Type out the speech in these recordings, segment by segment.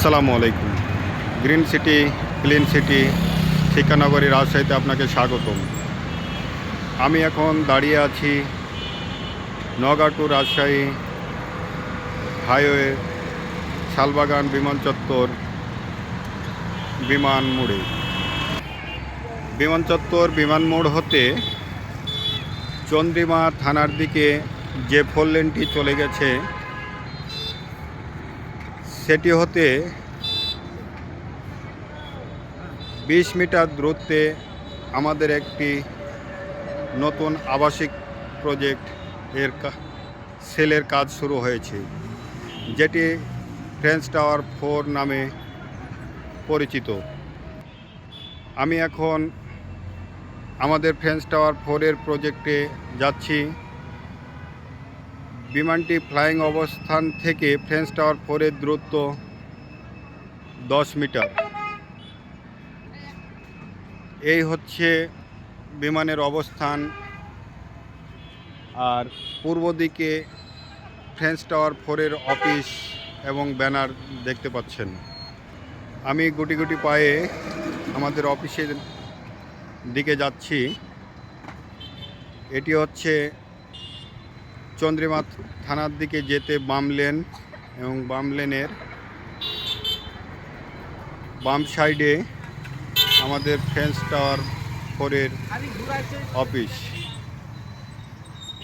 আসসালামু আলাইকুম। Green city, clean city শিক্ষানগরী রাজশাহীতে আপনাকে স্বাগতম। আমি এখন দাঁড়িয়ে আছি নওগাঁ টু রাজশাহী হাইওয়ে শালবাগান বিমান চত্বর বিমান মোড়ে। বিমান চত্বর বিমান মোড় হতে চন্দ্রিমা থানার দিকে যে ফোর লেনটি চলে গেছে সেটি হতে বিশ মিটার দূরত্বে আমাদের একটি নতুন আবাসিক প্রজেক্ট এর সেলের কাজ শুরু হয়েছে, যেটি ফ্রেঞ্চ টাওয়ার ফোর নামে পরিচিত। আমি এখন আমাদের ফ্রেঞ্চ টাওয়ার ফোরের প্রজেক্টে যাচ্ছি। বিমানটি ফ্লাইং অবস্থান থেকে ফ্রেঞ্চ টাওয়ার ফোরের দূরত্ব দশ মিটার। এই হচ্ছে বিমানের অবস্থান। আর পূর্ব দিকে ফ্রেঞ্চ টাওয়ার ফোরের অফিস এবং ব্যানার দেখতে পাচ্ছেন। আমি গুটি গুটি পায়ে আমাদের অফিসের দিকে যাচ্ছি। এটি হচ্ছে চন্দ্রিমা থানার দিকে যেতে বাম লেন এবং বাম লেনের বাম সাইডে আমাদের ফ্রেঞ্চ টাওয়ার ফোরের অফিস।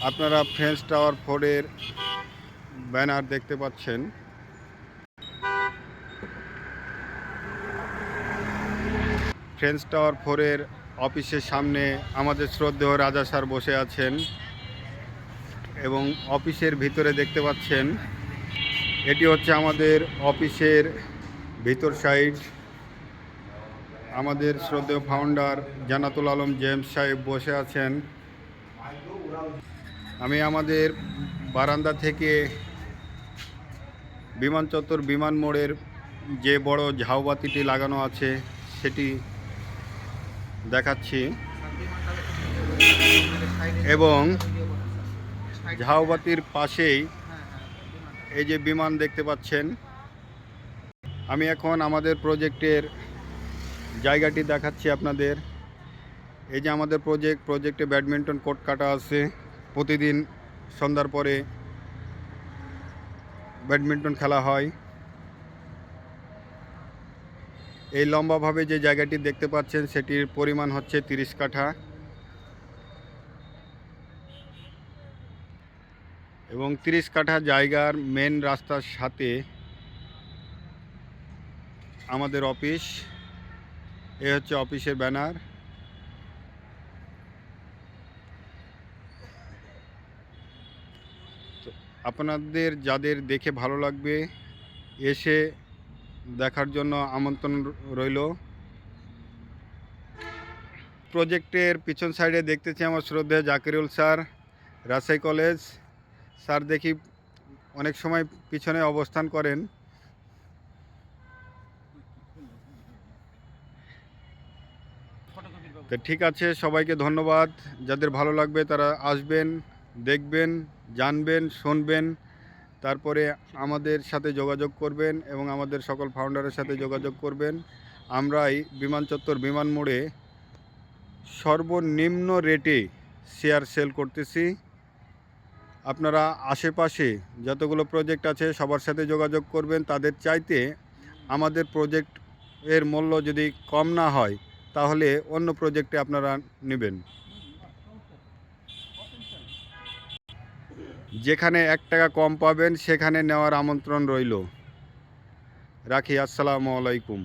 আপনারা ফ্রেঞ্চ টাওয়ার ফোরের ব্যানার দেখতে পাচ্ছেন। ফ্রেঞ্চ টাওয়ার ফোরের অফিসের সামনে আমাদের শ্রদ্ধেয় রাজা স্যার বসে আছেন। এবং অফিসের ভিতরে দেখতে পাচ্ছেন, এটি হচ্ছে আমাদের অফিসের ভিতর সাইড। আমাদের শ্রদ্ধেয় ফাউন্ডার জানাতুল আলম জেমস সাহেব বসে আছেন। আমি আমাদের বারান্দা থেকে বিমান চত্বর, বিমান মোড়ের যে বড় ঝাউবাতিটি লাগানো আছে, সেটি দেখাচ্ছি। এবং ঝাউবাতির পাশেই এই যে বিমান দেখতে পাচ্ছেন। আমি এখন আমাদের প্রজেক্টের জায়গাটি দেখাচ্ছি আপনাদের। এই যে আমাদের প্রজেক্ট প্রজেক্টে ব্যাডমিন্টন কোর্ট কাটা আছে। প্রতিদিন সন্ধ্যার পরে ব্যাডমিন্টন খেলা হয়। এই লম্বাভাবে যে জায়গাটি দেখতে পাচ্ছেন সেটির পরিমাণ হচ্ছে তিরিশ কাঠা। এবং তিরিশ কাঠা জায়গার মেন রাস্তার সাথে আমাদের অফিস। এ হচ্ছে অফিসের ব্যানার। আপনাদের যাদের দেখে ভালো লাগবে, এসে দেখার জন্য আমন্ত্রণ রইল। প্রজেক্টের পিছন সাইডে দেখতেছি আমার শ্রদ্ধেয় Zakirul sir, Rajshahi college sir দেখি অনেক সময় পিছনে অবস্থান করেন। তো ঠিক আছে, সবাইকে ধন্যবাদ। যাদের ভালো লাগবে তারা আসবেন, দেখবেন, জানবেন, শুনবেন। তারপরে আমাদের সাথে যোগাযোগ করবেন এবং আমাদের সকল ফাউন্ডারের সাথে যোগাযোগ করবেন। আমরাই বিমান চত্বর বিমান মোড়ে সর্বনিম্ন রেটে শেয়ার সেল করতেছি। আপনারা আশেপাশে যতগুলো প্রজেক্ট আছে, সবার সাথে যোগাযোগ করবেন। তাদের চাইতে আমাদের প্রজেক্ট এর মূল্য যদি কম না হয়, তাহলে অন্য প্রজেক্টে আপনারা নেবেন। যেখানে এক টাকা কম পাবেন, সেখানে নেওয়ার আমন্ত্রণ রইল। রাখি, আসসালামু আলাইকুম।